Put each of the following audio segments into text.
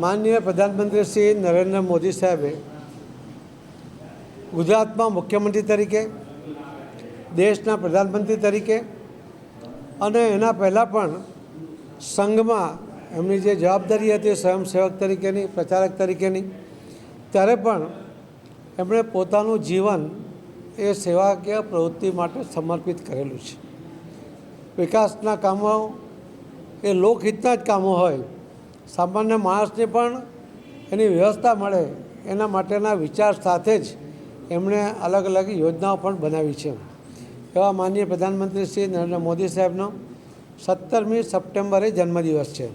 માનનીય પ્રધાનમંત્રી શ્રી નરેન્દ્ર મોદી સાહેબે ગુજરાતમાં મુખ્યમંત્રી તરીકે, દેશના પ્રધાનમંત્રી તરીકે અને એના પહેલાં પણ સંઘમાં એમની જે જવાબદારી હતી સ્વયંસેવક તરીકેની, પ્રચારક તરીકેની, ત્યારે પણ એમણે પોતાનું જીવન એ સેવાકીય પ્રવૃત્તિ માટે સમર્પિત કરેલું છે. વિકાસના કામો એ લોકહિતના જ કામો હોય સામાન્ય માણસને પણ એની વ્યવસ્થા મળે, એના માટેના વિચાર સાથે જ એમણે અલગ અલગ યોજનાઓ પણ બનાવી છે. એવા માનનીય પ્રધાનમંત્રી શ્રી નરેન્દ્ર મોદી સાહેબનો સત્તરમી સપ્ટેમ્બરે જન્મદિવસ છે.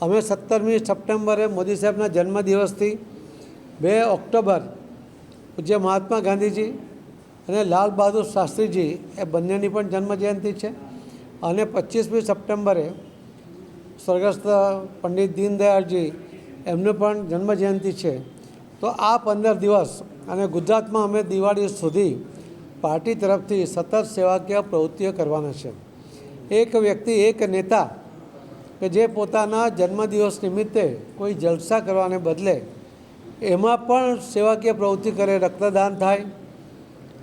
અમે સત્તરમી સપ્ટેમ્બરે મોદી સાહેબના જન્મદિવસથી બે ઓક્ટોબર જે મહાત્મા ગાંધીજી અને લાલ બહાદુર શાસ્ત્રીજી એ બંનેની પણ જન્મજયંતિ છે અને પચીસમી સપ્ટેમ્બરે સ્વર્ગસ્થ પંડિત દીનદયાળજી, એમનું પણ જન્મજયંતિ છે. તો આ પંદર દિવસ અને ગુજરાતમાં અમે દિવાળી સુધી પાર્ટી તરફથી સતત સેવાકીય પ્રવૃત્તિઓ કરવાના છે. એક વ્યક્તિ, એક નેતા કે જે પોતાના જન્મદિવસ નિમિત્તે કોઈ જલસા કરવાને બદલે એમાં પણ સેવાકીય પ્રવૃત્તિ કરે, રક્તદાન થાય,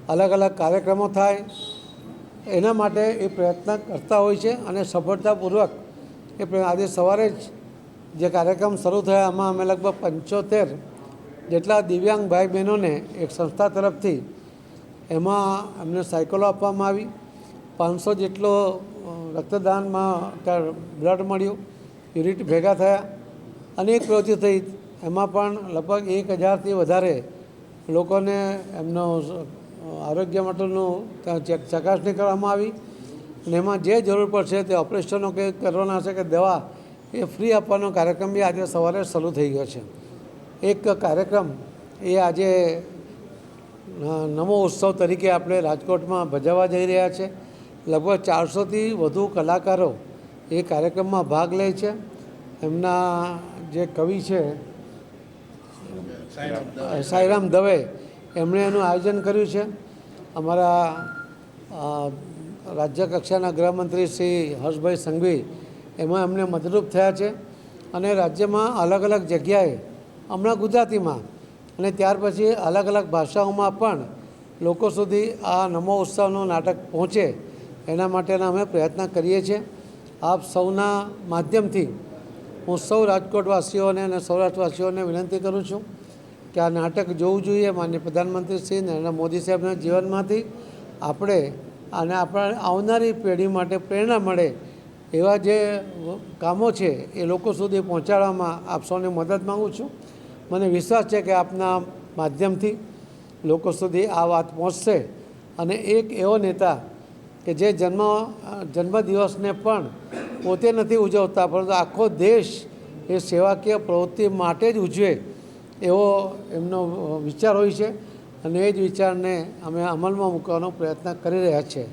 અલગ અલગ કાર્યક્રમો થાય, એના માટે એ પ્રયત્ન કરતા હોય છે અને સફળતાપૂર્વક એ આજે સવારે જ જે કાર્યક્રમ શરૂ થયા એમાં અમે લગભગ પંચોતેર જેટલા દિવ્યાંગ ભાઈ બહેનોને એક સંસ્થા તરફથી એમાં એમને સાયકલો આપવામાં આવી. પાંચસો જેટલો રક્તદાનમાં ત્યાં બ્લડ મળ્યું, યુનિટ ભેગા થયા, અનેક પ્રવૃત્તિ થઈ. એમાં પણ લગભગ એક હજારથી વધારે લોકોને એમનો આરોગ્ય માટેનું ત્યાં ચકાસણી કરવામાં આવી. અને એમાં જે જરૂર પડશે તે ઓપરેશનો કે કરવાના હશે કે દવા, એ ફ્રી આપવાનો કાર્યક્રમ બી આજે સવારે શરૂ થઈ ગયો છે. એક કાર્યક્રમ એ આજે નવો ઉત્સવ તરીકે આપણે રાજકોટમાં ભજવવા જઈ રહ્યા છે. લગભગ ચારસોથી વધુ કલાકારો એ કાર્યક્રમમાં ભાગ લે છે. એમના જે કવિ છે, સાઈરામ દવે, એમણે એનું આયોજન કર્યું છે. અમારા રાજ્ય કક્ષાના ગૃહમંત્રી શ્રી હર્ષભાઈ સંઘવી, એમાં અમને મદદરૂપ થયા છે અને રાજ્યમાં અલગ અલગ જગ્યાએ, હમણાં ગુજરાતીમાં અને ત્યાર પછી અલગ અલગ ભાષાઓમાં પણ લોકો સુધી આ નમો ઉત્સવનું નાટક પહોંચે, એના માટેના અમે પ્રયત્ન કરીએ છીએ. આપ સૌના માધ્યમથી હું સૌ રાજકોટવાસીઓને અને સૌરાષ્ટ્રવાસીઓને વિનંતી કરું છું કે આ નાટક જોવું જોઈએ માન્ય પ્રધાનમંત્રી શ્રી નરેન્દ્ર મોદી સાહેબના જીવનમાંથી. આપણે અને આપણા આવનારી પેઢી માટે પ્રેરણા મળે એવા જે કામો છે એ લોકો સુધી પહોંચાડવામાં આપ સૌને મદદ માગું છું. મને વિશ્વાસ છે કે આપના માધ્યમથી લોકો સુધી આ વાત પહોંચશે. અને એક એવો નેતા કે જે જન્મ, જન્મદિવસને પણ પોતે નથી ઉજવતા, પરંતુ આખો દેશ એ સેવાકીય પ્રવૃત્તિ માટે જ ઉજવે એવો એમનો વિચાર હોય છે. અને એ જ વિચારને અમે અમલમાં મૂકવાનો પ્રયત્ન કરી રહ્યા છીએ